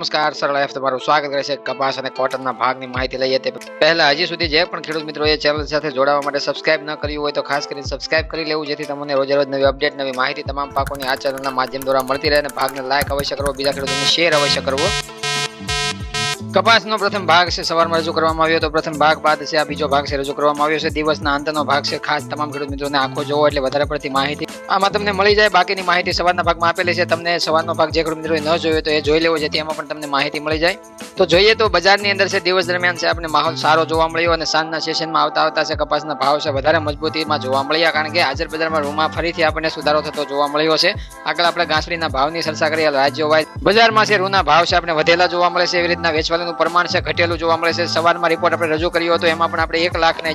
નમસ્કાર, સરળ એફ તમારું સ્વાગત કરે છે કપાસ અને કોટનના ભાગની માહિતી લઈએ તે પહેલા હજી સુધી જે પણ ખેડૂત મિત્રો એ ચેનલ સાથે જોડાવા માટે સબસ્ક્રાઇબ ન કર્યું હોય તો ખાસ કરીને સબસ્ક્રાઇબ કરી લેવું, જેથી તમને રોજે રોજ નવી અપડેટ નવી માહિતી તમામ પાકોની આ ચેનલના માધ્યમ દ્વારા મળતી રહે અને ભાગને લાયક અવશ્ય કરવો, બીજા ખેડૂતોને શેર અવશ્ય કરવો. કપાસનો પ્રથમ ભાગ છે, સવારમાં રજૂ કરવામાં આવ્યો તો પ્રથમ ભાગ બાદ છે, આ બીજો ભાગ છે, રજૂ કરવામાં આવ્યો છે. દિવસના અંતનો ભાગ છે, ખાસ તમામ ખેડૂત મિત્રોને આખો જોવો એટલે વધારે પડતી માહિતી આમાં તમને મળી જાય. બાકીની માહિતી સવારના ભાગમાં આપેલી છે. તમને સવારનો ભાગ જે ખેડૂત મિત્રોએ ન જોયો તો એ જોઈ લેવો, જેથી એમાં પણ તમને માહિતી મળી જાય. તો જોઈએ તો બજારની અંદર છે, દિવસ દરમિયાન છે આપણે માહોલ સારો જોવા મળ્યો અને સાંજના સેશનમાં આવતા આવતા છે, કપાસના ભાવ છે, વધારે મજબૂતીમાં જોવા મળ્યા. કારણ કે હાજર બજારમાં રૂમાં ફરીથી આપણને સુધારો થતો જોવા મળ્યો છે. આગળ આપણે ઘાસડીના ભાવની ચર્ચા કરીએ. રાજ્યો વાઇઝ બજારમાં છે, રૂના ભાવ છે, આપણે વધેલા જોવા મળે છે, એવી રીતના વેચવાલીનું પ્રમાણ છે, ઘટેલું જોવા મળે છે. સવારમાં રિપોર્ટ આપણે રજૂ કર્યો હતો, એમાં પણ આપણે એક લાખ ને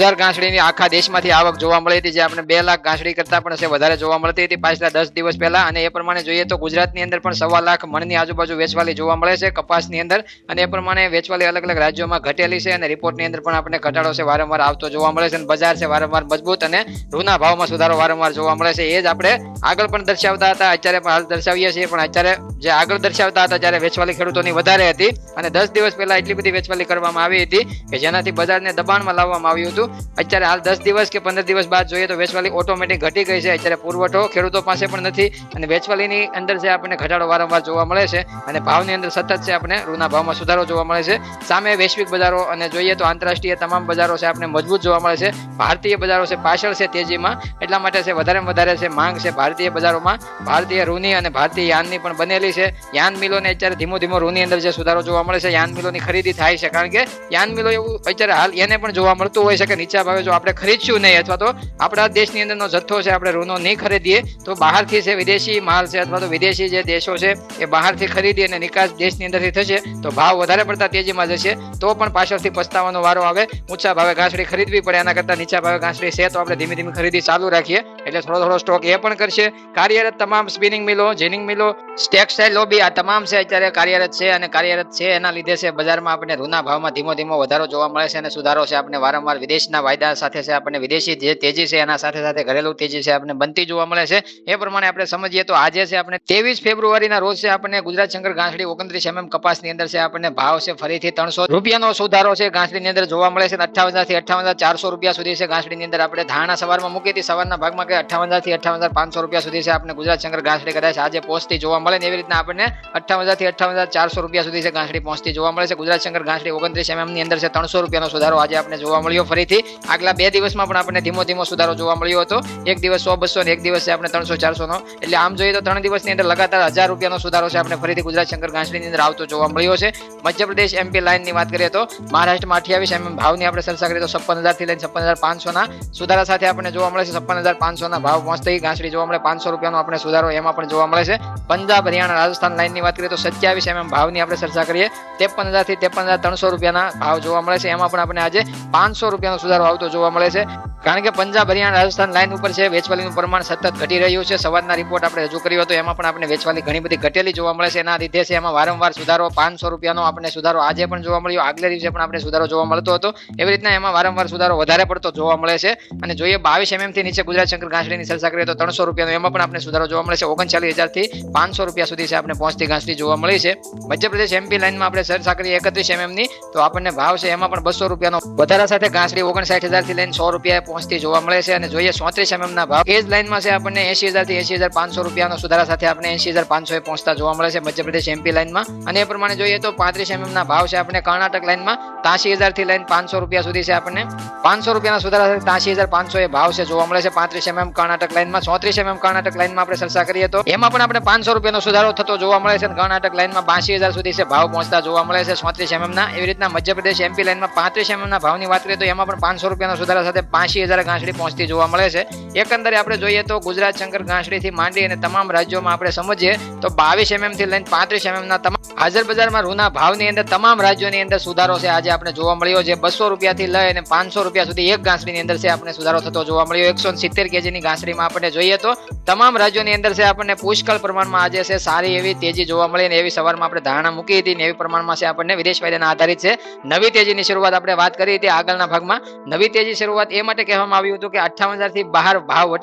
હજાર ગાંસડીની આખા દેશમાંથી આવક જોવા મળી હતી, જે આપણે બે લાખ ગાંસડી કરતા પણ વધારે જોવા મળતી હતી. પાછલા દસ દિવસ પહેલા અને એ પ્રમાણે જોઈએ તો ગુજરાતની અંદર પણ સવા લાખ મણની આજુબાજુ વેચવાલી જોવા મળે છે, કપાસની અંદર. અને એ પ્રમાણે વેચવાલી અલગ અલગ રાજ્યોમાં ઘટેલી છે અને રિપોર્ટની અંદર પણ આપણને ઘટાડો છે, વારંવાર આવતો જોવા મળે છે અને બજાર છે, વારંવાર મજબૂત અને રૂના ભાવમાં સુધારો વારંવાર જોવા મળે છે. એ જ આપણે આગળ પણ દર્શાવતા હતા, અત્યારે પણ હાલ દર્શાવીએ છીએ, પણ અત્યારે જે આગળ દર્શાવતા હતા જ્યારે વેચવાલી ખેડૂતોની વધારે હતી. અને દસ દિવસ પહેલા એટલી બધી વેચવાલી કરવામાં આવી હતી કે જેનાથી બજારને દબાણમાં લાવવામાં આવ્યું હતું. અત્યારે હાલ દસ દિવસ કે પંદર દિવસ બાદ જોઈએ તો વેચવાલી ઓટોમેટિક ઘટી ગઈ છે. અત્યારે પુરવઠો ખેડૂતો પાસે પણ નથી અને વેચવાલીની અંદર છે આપણને ઘટાડો વારંવાર જોવા મળે છે અને ભાવની અંદર સતત છે આપણે રૂના ભાવમાં સુધારો જોવા મળે છે. સામે વૈશ્વિક બજારો અને જોઈએ તો આંતરરાષ્ટ્રીય તમામ બજારો છે આપણે મજબૂત જોવા મળે છે. ભારતીય બજારો છે પાછળ છે તેજીમાં. એટલા માટે છે વધારે વધારે છે માંગ છે ભારતીય બજારોમાં. ભારતીય રૂની અને ભારતીય યાનની પણ બનેલી છે. યાન મિલોને અત્યારે ધીમો ધીમો રૂની અંદર જે સુધારો જોવા મળે છે યાન મિલોની ખરીદી થાય છે. કારણ કે યાન મિલો એવું અત્યારે હાલ એને પણ જોવા મળતું હોય છે કે નીચા ભાવે જો આપણે ખરીદશું નહીં અથવા તો આપણા દેશની અંદરનો જથ્થો છે, આપણે રૂનો નહીં ખરીદીએ, તો બહારથી છે વિદેશી માલ છે અથવા તો વિદેશી જે દેશો છે એ બહારથી ખરીદી અને નિકાસ દેશની અંદરથી થશે, તો ભાવ વધારે પડતા તેજીમાં જશે, તો પણ પાછળથી પસ્તાવાનો વારો આવે. ઊંચા ભાવે ઘાસડી ખરીદવી પડે એના કરતાં નીચા ભાવે ઘાસડી છે, તો આપણે ધીમે ધીમે ખરીદી ચાલુ રાખીએ. એટલે થોડો થોડો સ્ટોક એ પણ કરશે. કાર્યરત તમામ સ્પિનિંગ મિલો જીનિંગ મિલો ટેક્સટાઇલ લોબી આ તમામ છે અત્યારે કાર્યરત છે અને કાર્યરત છે એના લીધે છે બજારમાં આપણે રૂના ભાવમાં ધીમો ધીમો વધારો જોવા મળે છે અને સુધારો છે. આપણે વારંવાર વિદેશના વાયદા સાથે છે, આપણને વિદેશી જે તેજી છે એના સાથે સાથે ઘરેલું તેજી છે આપણે બનતી જોવા મળે છે. એ પ્રમાણે આપણે સમજીએ તો આજે છે આપણે ત્રેવીસ ફેબ્રુઆરીના રોજ છે આપણને ગુજરાત શંકર ગાંસડી ઓગણત્રીસ એમએમ કપાસની અંદર છે આપણને ભાવ છે ફરીથી ત્રણસો રૂપિયાનો સુધારો છે ગાંસડીની અંદર જોવા મળે છે અઠાવનથી અઠાવન ચારસો રૂપિયા સુધી છે ગાંસડીની અંદર આપણે ધારણા સવારમાં મૂકી હતી. સવારના ભાગમાં કે અઠાવન હજારથી અઠાવન હજાર પાંચસો રૂપિયા સુધી છે આપણે ગુજરાત શંકર ઘાસડી કદાચ આજે પહોંચતી જોવા મળે ને એવી રીતના આપણને અઠાવન હજારથી અઠાવન ચારસો રૂપિયા સુધી છે ઘાસડી પહોંચતી જોવા મળે છે. ગુજરાત શંકર ઘાસડી ઓગણત્રીસ એમએમની અંદર છે ત્રણસો રૂપિયાનો સુધારો આજે આપણે જોવા મળ્યો ફરીથી. આગલા બે દિવસમાં પણ આપણને ધીમો ધીમો સુધારો જોવા મળ્યો હતો. એક દિવસ સો, બસો ને એક દિવસ આપણે ત્રણસો, ચારસો નો. એટલે આમ જોઈએ તો ત્રણ દિવસની અંદર લગાતાર હજાર રૂપિયાનો સુધારો છે આપણે ફરીથી ગુજરાત શંકર ઘાસડીની અંદર આવતો જોવા મળ્યો છે. મધ્યપ્રદેશ એમપી લાઇનની વાત કરીએ તો મહારાષ્ટ્રમાં અઠ્યાવીસ એમ ભાવની આપણે ચર્ચા કરીએ તો છપ્પન હજારથી લઈને છપ્પન હજાર પાંચસો ના સુધારા સાથે આપણને જોવા મળે છે. છપ્પન હજાર પાંચસો ના ભાવ પહોંચતી ઘાસડી જોવા મળે. પાંચસો રૂપિયાનો આપણે સુધારો એમાં પણ જોવા મળે છે. પંજાબ, હરિયાણા, રાજસ્થાન લાઇનની વાત કરીએ તો સત્યાવીસ એમ ભાવની આપણે ચર્ચા કરીએ. ત્રેપન હજારથી ત્રેપન હજાર ત્રણસો રૂપિયાના ભાવ જોવા મળે છે. એમાં પણ આપણે આજે પાંચસો રૂપિયાનો સુધારો આવતો જોવા મળે છે. કારણ કે પંજાબ, હરિયાણા, રાજસ્થાન લાઇન ઉપર છે. વેચવાલીનું પ્રમાણ સતત ઘટી રહ્યું છે. સવારના રિપોર્ટ આપણે રજૂ કર્યો હતો. એમાં પણ આપણે વેચવાલી ઘણી બધી ઘટેલી જોવા મળે છે. એના લીધે છે એમાં વારંવાર સુધારો. પાંચસો રૂપિયાનો આપણે સુધારો આજે પણ જોવા મળ્યો. આગલે દિવસે પણ આપણે સુધારો જોવા મળતો હતો. એવી રીતના એમાં વારંવાર સુધારો વધારે પડતો જોવા મળે છે. અને જોઈએ બાવીસ એમએમથી નીચે ગુજરાત શંકર ઘાસડીની ચર્ચા કરીએ તો ત્રણસો રૂપિયાનો એમાં પણ આપણે સુધારો જોવા મળે છે. ઓગણચાલીસ હજારથી પાંચસો રૂપિયા સુધી છે આપણે પહોંચતી ઘાસડી જોવા મળી છે. મધ્યપ્રદેશ એમપી લાઇનમાં આપણે ચર્ચા કરીએ એકત્રીસ એમએમની તો આપણને ભાવ છે એમાં પણ બસો રૂપિયાનો. વધારા સાથે ઘાસડી ઓગણસાઠ હજારથી લઈને સો રૂપિયા પહોંચતી જોવા મળે છે અને જોઈએ ચોત્રીસ એમએમના ભાવ. એ જ લાઇનમાં છે આપણને એસી હજારથી એસી હજાર પાંચસો રૂપિયાનો સુધારા સાથે આપણે એસી હજાર પાંચસો પહોંચતા જોવા મળે છે મધ્યપ્રદેશ એમપી લાઇનમાં. અને એ પ્રમાણે જોઈએ તો પાંત્રીસ એમએમના ભાવ છે આપણે કર્ણાટક લાઇનમાં. ત્યાસી હજારથી લઈને પાંચસો રૂપિયા સુધી છે આપણને પાંચસો રૂપિયાના સુધારા સાથે ત્યાસી હજાર પાંચસો એ ભાવ છે જોવા મળે છે પાંત્રીસ એમએમ કર્ણાટક લાઇનમાં ચોત્રીસ એમએમ કર્ણાટક લાઇનમાં આપણે ચર્ચા કરીએ તો એમાં પણ આપણે પાંચસો રૂપિયાનો સુધારો થતો જોવા મળે છે કર્ણાટક લાઇનમાં બાસી હજાર સુધી છે ભાવ પહોંચતા જોવા મળે છે. ચોત્રીસ એમએમના એવી રીતના મધ્યપ્રદેશ એમપી લાઇનમાં પાંત્રીસ એમએમના ભાવની વાત કરીએ તો એમાં પણ પાંચસો રૂપિયાનો સુધારા સાથે પાંચી હજાર ગાંસડી પહોંચતી જોવા મળે છે. એકંદરે આપણે જોઈએ તો ગુજરાત શંકર ગાંસડીથી માંડી અને તમામ રાજ્યોમાં આપણે સમજીએ તો બાવીસ એમએમથી લઈને પાંત્રીસ એમએમના તમામ હાજર બજારમાં રૂના ભાવની અંદર તમામ રાજ્યોની અંદર સુધારો છે. આજે આપણે જોવા મળ્યો છે, બસો રૂપિયાથી લઈ અને પાંચસો રૂપિયા સુધી એક ગાંસડીની અંદર છે, આપણે સુધારો થતો જોવા મળ્યો. એકસો સિત્તેર કેજીની ગાંસડીમાં આપણને જોઈએ તો તમામ રાજ્યોની અંદર છે આપણને પુષ્કળ પ્રમાણમાં આજે છે સારી એવી તેજી જોવા મળી ને એવી સવારમાં આપણે ધારણા મૂકી હતી ને એવી પ્રમાણમાં છે આપણને વિદેશ વાયદાના આધારિત છે. નવી તેજીની શરૂઆત આપણે વાત કરી હતી આગળના ભાગમાં. નવી તેજી શરૂઆત એ માટે કહેવામાં આવ્યું હતું કે અઠ્ઠાવનથી બહાર ભાવ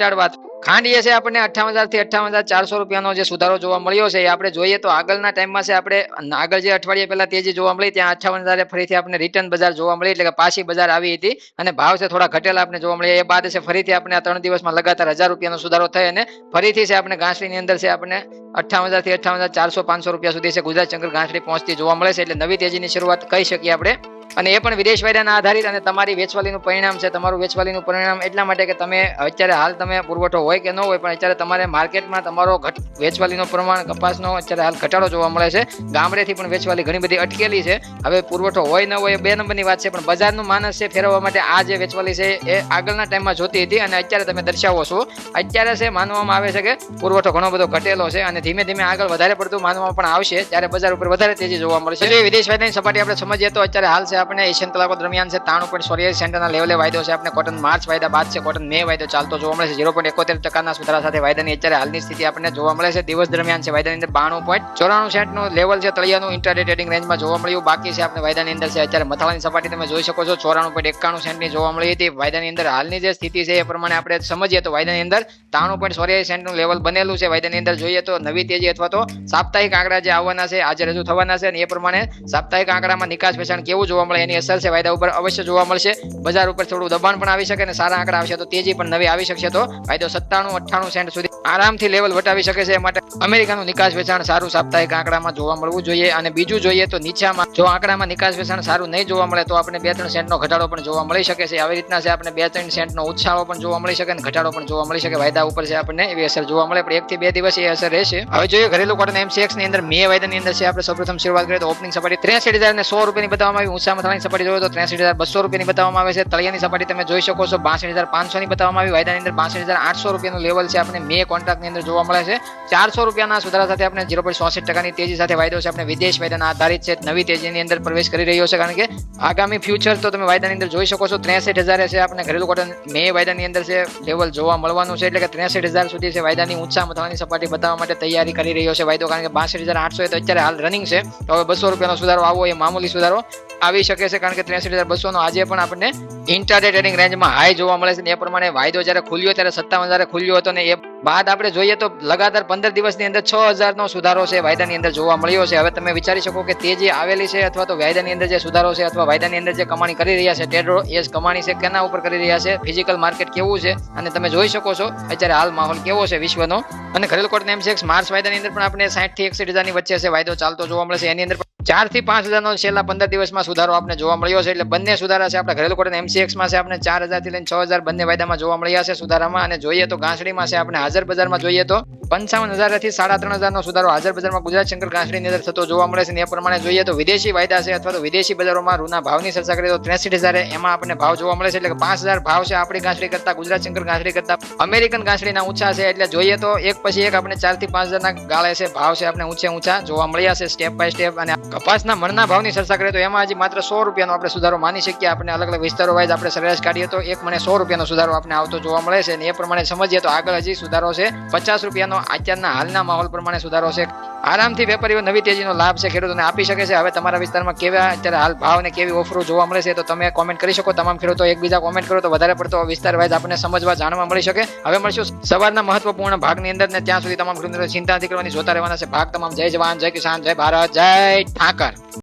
ખાંડીએ છે આપણને અઠ્ઠાવન હજારથી અઠ્ઠાવન હજાર ચારસો રૂપિયાનો જે સુધારો જોવા મળ્યો છે એ આપણે જોઈએ તો આગળના ટાઈમમાં છે આપણે આગળ જે અઠવાડિયા પહેલા તેજી જોવા મળી ત્યાં અઠાવન હજારે ફરીથી આપણે રિટર્ન બજાર જોવા મળી એટલે કે પાછી બજાર આવી હતી અને ભાવ છે થોડા ઘટેલા આપણે જોવા મળ્યા. એ બાદ છે ફરીથી આપણે આ ત્રણ દિવસમાં લગાતાર હજાર રૂપિયાનો સુધારો થઈ અને ફરીથી છે આપણે ઘાસડીની અંદર છે આપણે અઠાવન હજારથી અઠાવન હજાર ચારસો પાંચસો રૂપિયા સુધી છે ગુજરાત શંકર ઘાસડી પહોંચતી જોવા મળે છે. એટલે નવી તેજીની શરૂઆત કહી શકીએ આપણે. અને એ પણ વિદેશ વાયદાના આધારિત અને તમારી વેચવાલીનું પરિણામ છે, તમારું વેચવાલીનું પરિણામ એટલા માટે કે તમે અત્યારે હાલ તમે પુરવઠો હોય કે ન હોય, પણ અત્યારે તમારે માર્કેટમાં તમારો ઘટ, વેચવાલીનું પ્રમાણ, કપાસનો અત્યારે હાલ ઘટાડો જોવા મળે છે. ગામડેથી પણ વેચવાલી ઘણી બધી અટકેલી છે. હવે પુરવઠો હોય ન હોય બે નંબરની વાત છે, પણ બજારનું માનસ છે ફેરવવા માટે આ જે વેચવાલી છે એ આગળના ટાઈમમાં જોતી હતી અને અત્યારે તમે દર્શાવો છો. અત્યારે છે માનવામાં આવે છે કે પુરવઠો ઘણો બધો ઘટેલો છે અને ધીમે ધીમે આગળ વધારે પડતું માનવામાં પણ આવશે, ત્યારે બજાર ઉપર વધારે તેજી જોવા મળશે. વિદેશ વાયદાની સપાટી આપણે સમજીએ તો અત્યારે હાલ છે આપણે એશિયન કલાકો દરમિયાન છે, ત્રાણું પોઈન્ટ સોરિયાસી સેન્ટરના લેવલે વાયદો છે. આપણે કોટન માર્ચ વાયદા બાદ છે કોટન મે વાયદો ચાલતો જોવા મળે છે. ઝીરો પોઈન્ટ એકોતેર ટકાના સુધારા સાથે વાયદાની અત્યારે હાલની સ્થિતિ આપણને જોવા મળે છે. દિવસ દરમિયાન છે, વાયદાની અંદર બાણું પોઈન્ટ ચોરાણું સેન્ટનું લેવલ છે, તળિયાનું ઇન્ટરડે ટ્રેડિંગ રેન્જમાં જોવા મળ્યું. બાકી છે, આપણે વાયદાની અંદર છે, અત્યારે મથાળાની સપાટી તમે જોઈ શકો છો, ચોરાણું પોઈન્ટ એકાણું સેન્ટની જોવા મળી હતી. વાયદાની અંદર હાલની જે સ્થિતિ છે, એ પ્રમાણે આપણે સમજીએ તો વાયદાની અંદર ત્રાણું પોઈન્ટ સોરિયાસી સેન્ટનું લેવલ બનેલું છે. વાયદાની અંદર જોઈએ તો નવી તેજી અથવા તો સાપ્તાહિક આંકડા જે આવવાના છે, આજે રજૂ થવાના છે અને એ પ્રમાણે સાપ્તાહિક આંકડામાં નિકાસ વેચાણ કેવું જોવા મળે એની અસર છે વાયદા ઉપર અવશ્ય જોવા મળશે. બજાર ઉપર થોડું દબાણ પણ આવી શકે અને સારા આંકડા આવશે તો તેજી પણ નવી આવી શકશે તો વાયદો સત્તાણું, અઠ્ઠાણું સેન્ટ સુધી આરામથી લેવલ વટાવી શકે છે એ માટે અમેરિકાનું નિકાસ વેચાણ સારું સાપ્તાહિક આંકડામાં જોવા મળવું જોઈએ અને બીજું જોઈએ તો નીચામાં જો આંકડામાં નિકાસ વેચાણ સારું નહીં જોવા મળે તો આપણે બે ત્રણ સેન્ટનો ઘટાડો પણ જોવા મળી શકે છે. આવી રીતના છે આપણે બે ત્રણ સેન્ટનો ઉછાળો પણ જોવા મળી શકે અને ઘટાડો પણ જોવા મળી શકે. વાયદા ઉપર છે આપણને એવી અસર જોવા મળે, પણ એકથી બે દિવસ એ અસર રહેશે. હવે જોઈએ ઘરેલું કોટન એમસીએક્સની અંદર, મે વાયદાની અંદર છે આપણે સૌપ્રથમ શરૂઆત કરીએ તો ઓપનિંગ સપાટી ત્રેસઠ હજાર ને સો રૂપિયાની બતાવવામાં આવી. ઊંચા મથાની સપાટી જોયો તો ત્રેસઠ હજાર બસો રૂપિયાની બતાવવામાં આવે છે. તળિયાની સપાટી તમે જોઈ શકો છો, બાસઠ હજાર પાંચસો ની બતાવવામાં આવી. વાયદાની અંદર બાસઠ હજાર આઠસો રૂપિયાનું લેવલ છે. આપણે મે કોન્ટ્રાક્ટની અંદર જોવા મળે છે. ચારસો રૂપિયાના સુધારા સાથે આપણે ઝીરો પોઈન્ટ ચોસઠ ટકાની તેજી સાથે વાયદો છે. આપણે વિદેશ વાયદાના આધારિત છે. નવી તેજીની અંદર પ્રવેશ કરી રહ્યો છે. કારણ કે આગામી ફ્યુચર તો તમે વાયદાની અંદર જોઈ શકો છો. ત્રેસઠ હજાર છે આપણે ઘરેલું કોટન મે વાયદાની અંદર છે લેવલ જોવા મળવાનું છે. એટલે કે ત્રેસઠ હજાર સુધી છે વાયદાની ઊંચા મથવાની સપાટી બતાવવા માટે તૈયારી કરી રહ્યો છે વાયદો. કારણ કે બાસઠ હજાર આઠસો તો અત્યારે હાલ રનિંગ છે. તો હવે બસો રૂપિયાનો સુધારો આવો એ મામૂલી સુધારો. આવી શકે છે કારણ કે ત્રેસઠ હજાર બસો નો આજે પણ આપણને ઇન્ટરડે ટ્રેડિંગ રેન્જમાં હાઈ જોવા મળે છે ને એ પ્રમાણે વાયદો જ્યારે ખુલ્યો ત્યારે સત્તાવન હજારે ખુલ્યો હતો ને એ બાદ આપણે જોઈએ તો લગાતાર પંદર દિવસની અંદર છ હજારનો સુધારો છે વાયદાની અંદર જોવા મળ્યો છે. હવે તમે વિચારી શકો કે તે જે આવેલી છે અથવા તો વાયદાની અંદર જે સુધારો છે અથવા વાયદાની અંદર જે કમાણી કરી રહ્યા છે ટ્રેડરો એ કમાણી છે, કેના ઉપર કરી રહ્યા છે ફિઝિકલ માર્કેટ કેવું છે અને તમે જોઈ શકો છો અત્યારે હાલ માહોલ કેવો છે વિશ્વનો. અને ઘરેલું કોર્ટ છે માર્ચ વાયદાની અંદર પણ આપણે સાઠથી એકસઠ હજારની વચ્ચે છે વાયદો ચાલતો જોવા મળે છે. એની અંદર ચારથી પાંચ હજારનો છેલ્લા પંદર દિવસમાં સુધારો આપણે જોવા મળ્યો છે. એટલે બંને સુધારા છે. આપણે ઘરેલું કોટન એમસીએક્સમાં છે. આપણે ચાર હજારથી લઈને છ હજાર બંને વાયદામાં જોવા મળ્યા છે સુધારામાં. અને જોઈએ તો ઘાસડીમાં છે. આપણે હાજર બજારમાં જોઈએ તો પંચાવન હજારથી સાડા ત્રણ હજારનો સુધારો. હાજર બજારમાં ગુજરાત શંકર ઘાસડીની અંદર થતો જોવા મળે છે અને એ પ્રમાણે જોઈએ તો વિદેશી વાયદા છે અથવા તો વિદેશી બજારોમાં રૂના ભાવની ચર્ચા કરીએ તો ત્રેસઠ હજાર એમાં આપણને ભાવ જોવા મળે છે. એટલે પાંચ હજાર ભાવ છે આપણી ઘાસડી કરતા, ગુજરાત શંકર ઘાસડી કરતા. અમેરિકન ઘાસડીના ઊંચા છે એટલે જોઈએ તો એક પછી એક આપણે ચારથી પાંચ હજારના ગાળે છે ભાવ છે આપણે ઊંચે ઊંચા જોવા મળ્યા છે સ્ટેપ બાય સ્ટેપ અને કપાસના મણના ભાવની ચર્ચા કરીએ તો એમાં હજી માત્ર સો રૂપિયાનો આપણે સુધારો માની શકીએ. આપણે અલગ અલગ વિસ્તારો વાઇઝ આપણે સરેરાશ કાઢીએ તો એક મને સો રૂપિયાનો સુધારો આપણે આવતો જોવા મળે છે. અને એ પ્રમાણે સમજીએ તો આગળ હજી સુધારો છે. પચાસ રૂપિયાનો અત્યારના હાલના માહોલ પ્રમાણે સુધારો છે. આરામથી વેપારીઓ નવી તેજીનો લાભ છે, ખેડૂતોને આપી શકે છે. હવે તમારા વિસ્તારમાં કેવા અત્યારે હાલ ભાવ ને કેવી ઓફરો જોવા મળે છે, તો તમે કોમેન્ટ કરી શકો. તમામ ખેડૂતો એકબીજા કોમેન્ટ કરો તો વધારે પડતો વિસ્તાર વાઇઝ આપણને સમજવા, જાણવા મળી શકે. હવે મળશું સવારના મહત્વપૂર્ણ ભાગની અંદર ને ત્યાં સુધી તમામ ખેડૂતોને ચિંતા કરવાની જોતા રહેવાના છે. ભાગ તમામ. જય જવાન, જય કિસાન, જય ભારત, જય ઠાકર.